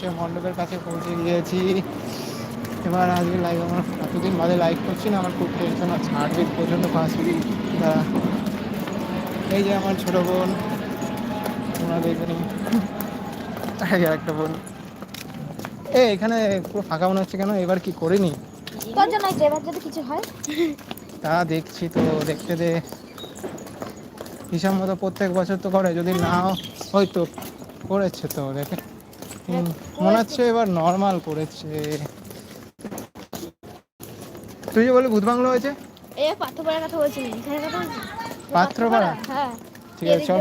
এসে মণ্ডপের কাছে পৌঁছে গিয়েছি। এবার আজকে লাইভ আমার এতদিন বাদে লাইভ করছি না আমার খুব টেনশন আছে। হার্টবিট প্রচণ্ড দাঁড়া এই যে আমার ছোটো বোন তোমরা দেখবেন এই একটা বোন। এ এখানে পুরো ফাঁকা মনে হচ্ছে কেন? এবার কি করিনি? তোর জন্য এবার যদি কিছু হয়। তা দেখছি তো দেখতে দে। হিসাব মতো প্রত্যেক বছর তো করে যদি না হয়তো করেছে তো দেখে। মনে হচ্ছে এবার নর্মাল করেছে। তুই যে বলি ভূত বাংলা হয়েছে? এ পাথরপাড়ার কথা বলছিলি এখানে কথা বলছি? পাত্রপাড়া? হ্যাঁ। ঠিক আছে চল।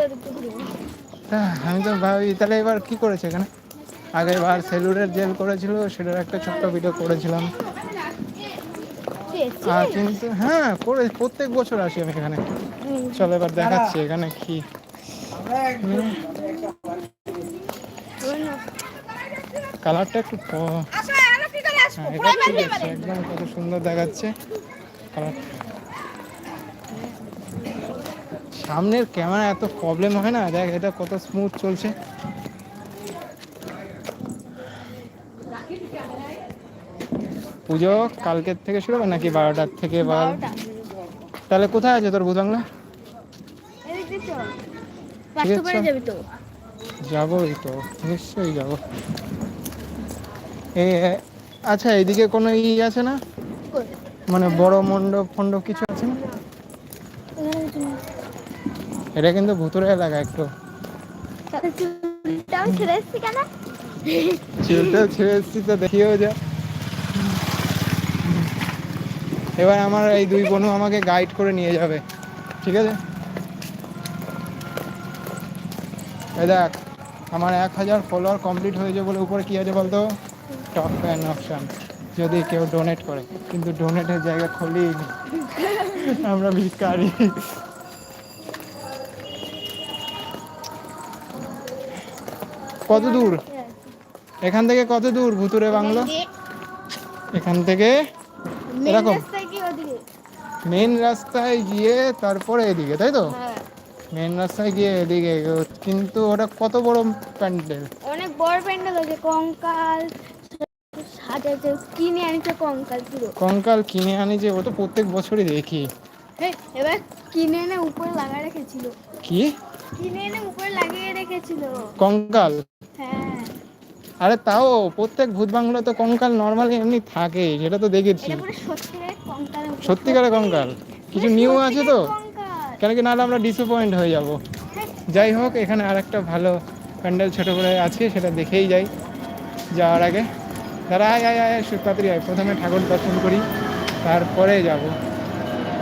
হ্যাঁ, আমি তো ভাবি তাহলে এবার কি করেছে এখানে? আগের বার সেলুরের জেল করেছিল সেটার একটা ছোট্ট ভিডিও করেছিলাম। আর কিন্তু হ্যাঁ করে প্রত্যেক বছর আসি আমি এখানে। চলো এবার দেখাচ্ছি এখানে কি হুম, কালারটা একটু ক- হ্যাঁ একদম কত সুন্দর দেখাচ্ছে কালার। সামনের ক্যামেরা এত প্রবলেম হয় না? দেখ এটা কত স্মুথ চলছে। পুজো কালকের থেকে শুরু হবে নাকি বারোটার থেকে বা তাহলে কোথায় আছে তোর ভূত বাংলা এদিক দিয়ে চল। পাথরপাড়ায় চল। যাবি তো। যাবোই তো নিশ্চয়ই যাব। এ আচ্ছা এদিকে কোনো ই আছে না? মানে বড় মণ্ডপ ফণ্ডপ কিছু আছে না। এটা কিন্তু ভুতুরে এলাকা একটু। চুলটাও ছেড়ে এসছি তো দেখিও যা। এবার আমার এই দুই বোনু আমাকে গাইড করে নিয়ে যাবে। ঠিক আছে? এই দেখ আমার এক হাজার ফলোয়ার কমপ্লিট হয়েছে বলে উপরে কি আছে বলতো? টপ ফ্যান অপশান যদি কেউ ডোনেট করে। কিন্তু ডোনেটের জায়গা খুলি আমরা ভিকারি কত দূর? এখান থেকে কত দূর? ভুতুরে বাংলো? এখান থেকে এরকম? মেন রাস্তায় গিয়ে তারপরে এদিকে তাই তো? হ্যাঁ। মেন রাস্তায় গিয়ে এদিকে। কিন্তু ওটা কত বড় প্যান্ডেল? অনেক বড় প্যান্ডেল আছে কঙ্কাল সাজাতে কিনে আনিছে কঙ্কাল পুরো। কঙ্কাল কিনে আনি যে ও তো প্রত্যেক বছরই দেখি। এবার কিনে এনে উপরে লাগা রেখেছিল। কি? কিনে এনে উপরে লাগিয়ে রেখেছিল। কঙ্কাল? হ্যাঁ। আরে তাও প্রত্যেক ভূত বাংলো তো কঙ্কাল নর্মালি এমনি থাকে সেটা তো দেখেছি। সত্যিকারের কঙ্কাল। কিছু নিউ আছে তো? কেন কি নাহলে আমরা ডিসঅ্যাপয়েন্ট হয়ে যাব। যাই হোক এখানে আরেকটা ভালো প্যান্ডেল ছোট করে আছে সেটা দেখেই যাই যাওয়ার আগে। দাঁড়া আয় আয় আয় তাড়াতাড়ি আয়। প্রথমে ঠাকুর দর্শন করি, তারপরে যাব।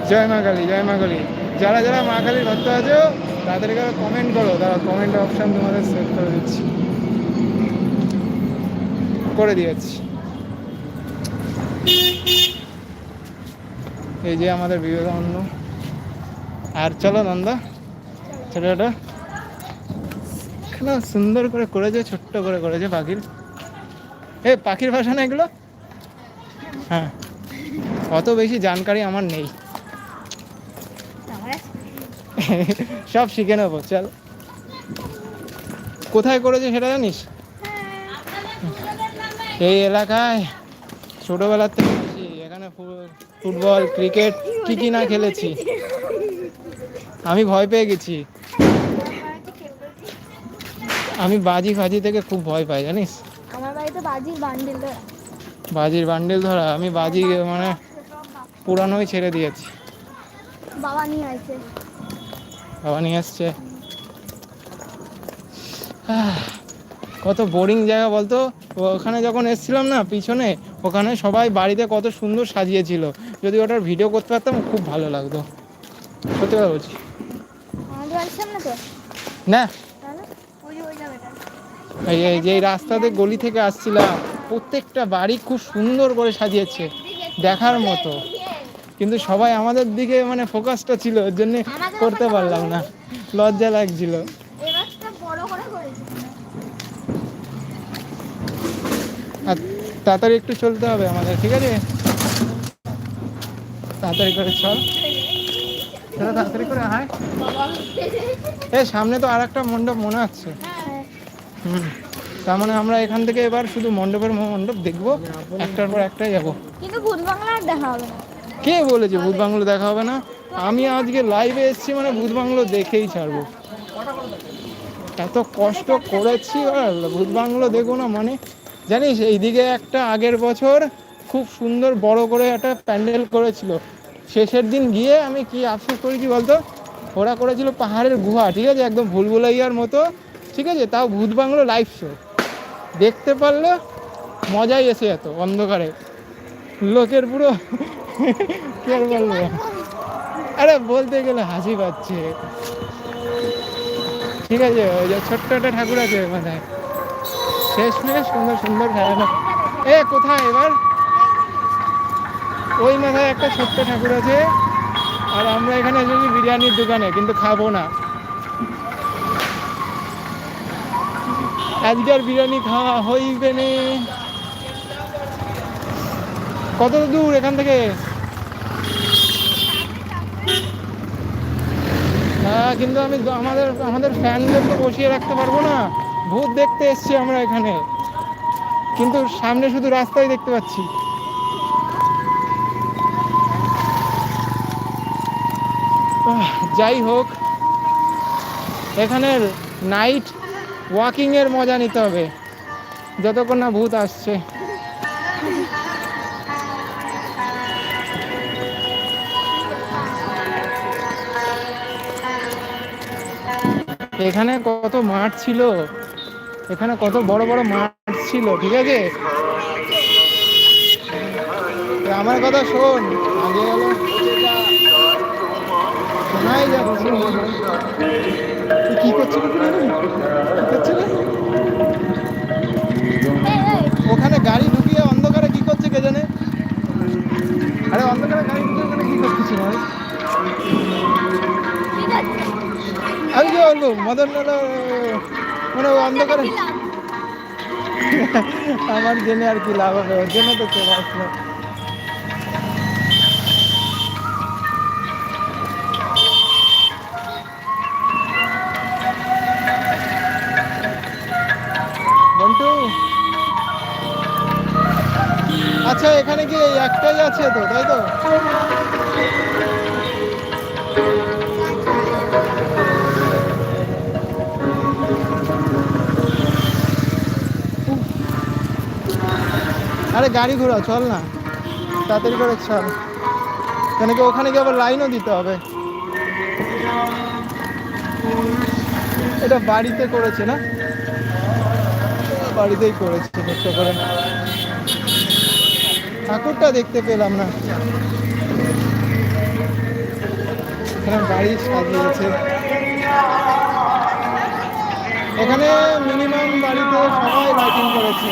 জয় মা কালী, জয় মা কালী। যারা যারা মা কালীর ভক্ত আছো, তাড়াতাড়ি করে কমেন্ট করো। তারা কমেন্ট অপশান তোমাদের সেভ করে দিচ্ছি। করে দিয়েছি। এই যে আমাদের বিবেকানন্দ। আর চলো নন্দা ছোটোটা না সুন্দর করে করেছে, ছোট্ট করে করেছে পাখির এ পাখির ভাষা না এগুলো? হ্যাঁ। অত বেশি জানকারি আমার নেই। সব শিখে নেব চল। কোথায় করেছে সেটা জানিস? এই এলাকায় ছোটবেলার থেকে এখানে ফুটবল ক্রিকেট কি কি না খেলেছি। আমি ভয় পেয়ে গেছি। আমি বাজি ফাজি থেকে খুব ভয় পাই জানিস? বাজির বান্ডিল বাজির বান্ডেল ধরা আমি বাজি মানে পুরানোই ছেড়ে দিয়েছি। বাবা নিয়ে বাবা নিয়ে আসছে। কত বোরিং জায়গা বলতো? ওখানে যখন এসছিলাম না পিছনে ওখানে সবাই বাড়িতে কত সুন্দর সাজিয়েছিল। যদি ওটার ভিডিও করতে পারতাম খুব ভালো লাগতো। সত্যি কথা বলছি। না তাহলে ওই যে ওই জায়গাটা এই যে রাস্তাতে গলি থেকে আসছিলাম প্রত্যেকটা বাড়ি খুব সুন্দর করে সাজিয়েছে দেখার মতো। কিন্তু সবাই আমাদের দিকে মানে ফোকাসটা ছিল ওর জন্য করতে পারলাম না। লজ্জা লাগছিল। আর তাড়াতাড়ি একটু চলতে হবে আমাদের ঠিক আছে? তাড়াতাড়ি করে চল। তাড়াতাড়ি করে হায় এই সামনে তো আর একটা মণ্ডপ মনে হচ্ছে। হ্যাঁ। হুম তার মানে আমরা এখান থেকে এবার শুধু মণ্ডপের মণ্ডপ দেখব একটার পর একটাই যাব কিন্তু ভূত বাংলা দেখা হবে না। কে বলেছে ভূত বাংলো দেখা হবে না? আমি আজকে লাইভে এসেছি মানে ভূত বাংলো দেখেই ছাড়বো। এত কষ্ট করেছি ভূত বাংলো দেখব না মানে। জানিস এইদিকে একটা আগের বছর খুব সুন্দর বড় করে একটা প্যান্ডেল করেছিল। শেষের দিন গিয়ে আমি কি আফসোস করেছি বলতো? ওরা করেছিল পাহাড়ের গুহা ঠিক আছে? একদম ভুলভুলাইয়ার মতো। ঠিক আছে? তাও ভূত বাংলো লাইভ শো দেখতে পারলে মজাই এসে যেত, অন্ধকারে। লোকের পুরো কি আর বলতে গেলে হাসি পাচ্ছে। ঠিক আছে, ওই যে ছোট্ট একটা ঠাকুর আছে মাথায় শেষ মেশ সুন্দর সুন্দর সাজানো এ, কোথায় এবার? ওই মাথায় একটা ছোট্ট ঠাকুর আছে। আর আমরা এখানে এসেছি বিরিয়ানির দোকানে, কিন্তু খাব না। আজকে বিরিয়ানি খাওয়া হইবে কত দূর এখান থেকে? হ্যাঁ কিন্তু আমি আমাদের আমাদের ফ্যানদেরকে বসিয়ে রাখতে পারব না। ভূত দেখতে এসছি আমরা এখানে। কিন্তু সামনে শুধু রাস্তায় দেখতে পাচ্ছি। যাই হোক, এখানের নাইট ওয়াকিংয়ের মজা নিতে হবে। যতক্ষণ না ভূত আসছে। এখানে কত মাঠ ছিল? এখানে কত বড় বড় মাঠ ছিল, ঠিক আছে? আমার কথা শোন, আগে গেল যাচ্ছে কি করছিল ওখানে? গাড়ি ঢুকিয়ে অন্ধকারে কি করছে কে জানে? আরে অন্ধকারে গাড়ি ঢুকিয়ে ওখানে কি করতেছিল ঠিক আছে আমি কি বলব? মদন মানে অন্ধকারে আমার জেনে আর কি লাভ হবে? ওর জন্য তো চলে আসলো। আচ্ছা এখানে কি একটাই আছে তো, তাই তো? আরে গাড়ি ঘোরা চল না। তাড়াতাড়ি করে চল কেন কি ওখানে গিয়ে আবার লাইনও দিতে হবে? এটা বাড়িতে করেছে না? বাড়িতেই করেছে করে ঠাকুরটা দেখতে পেলাম না। এখানে বাড়ি সাজিয়েছে। এখানে মিনিমাম বাড়িতে সবাই লাইটিং করেছে।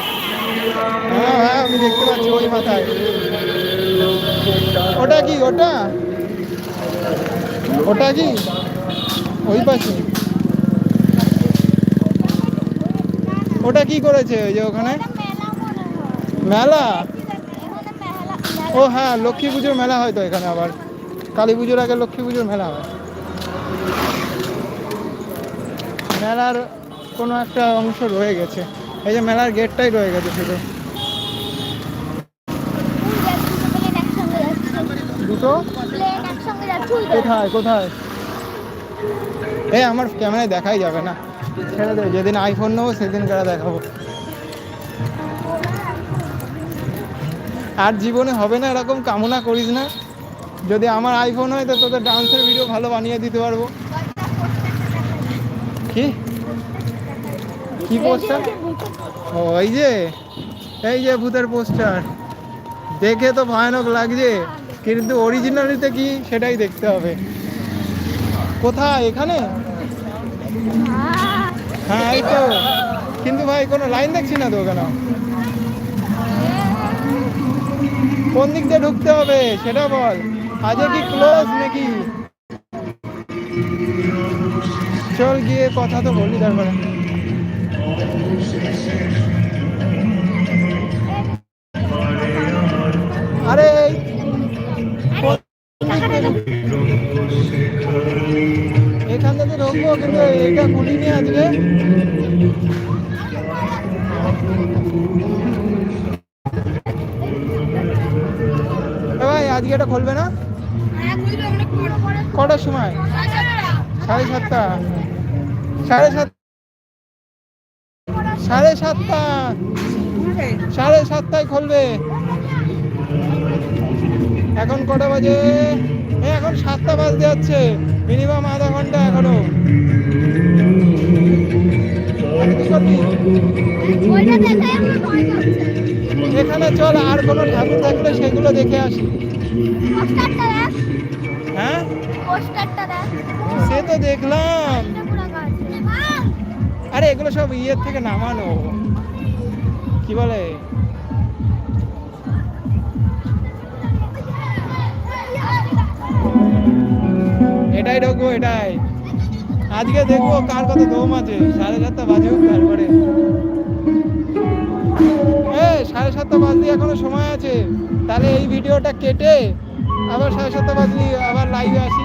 হ্যাঁ হ্যাঁ আমি দেখতে পাচ্ছি ওই মাথায়। ওটা কি ওটা? ওটা কি? ওই পাশে। ওটা কি করেছে ওই যে ওখানে? মেলা মনে হয়। মেলা এখানে মেলা- ও হ্যাঁ লক্ষ্মী পুজোর মেলা হয় তো এখানে আবার। কালী পুজোর আগে লক্ষ্মী পুজোর মেলা হয়। মেলার কোনো একটা অংশ রয়ে গেছে। এই যে মেলার গেটটাই রয়ে গেছে শুধু। দুটো। কোথায় কোথায়? এই আমার ক্যামেরায় দেখাই যাবে না। ছেড়ে দে যেদিন আইফোন নেব সেদিন করে দেখাবো। আর জীবনে হবে না এরকম কামনা করিস না। যদি আমার আইফোন হয়, তো তোদের ডান্সের ভিডিও ভালো বানিয়ে দিতে পারব। কি? কি পোস্টার ও, এই যে এই যে ভূতের পোস্টার দেখে তো ভয়ানক লাগছে, কিন্তু অরিজিনালিতে কি সেটাই দেখতে হবে। কোথায়? এখানে? হ্যাঁ এই তো। কিন্তু ভাই, কোনো লাইন দেখছি না তো কেন কোন দিক দিয়ে ঢুকতে হবে সেটা বল। আজকে কি ক্লোজ নাকি? চল গিয়ে কথা তো বলি তারপরে। আরে কোন এখান থেকে ঢুকবো, কিন্তু এটা খুলিনি আজকে এটা খুলবে না? কটার সময়? সাড়ে সাতটা। সাড়ে সাত সাড়ে সাতটা। সাড়ে সাতটায় খুলবে। এখন কটা বাজে? এখন সাতটা বাজতে যাচ্ছে। মিনিমাম আধা ঘণ্টা এখনও। কি করবি? এখানে চল আর কোনো ঠাকুর থাকলে সেগুলো দেখে আসি। হ্যাঁ? সে তো দেখলাম। আরে এগুলো সব ইয়ের থেকে নামানো। কি বলে? এটাই ঢুকবো এটাই। আজকে দেখব কার কত দম আছে। সাড়ে সাতটা বাজে তারপরে। সাড়ে সাতটা বাজলি এখনও সময় আছে। তাহলে এই ভিডিওটা কেটে আবার সাড়ে সাতটা বাজলি আবার লাইভে আসি।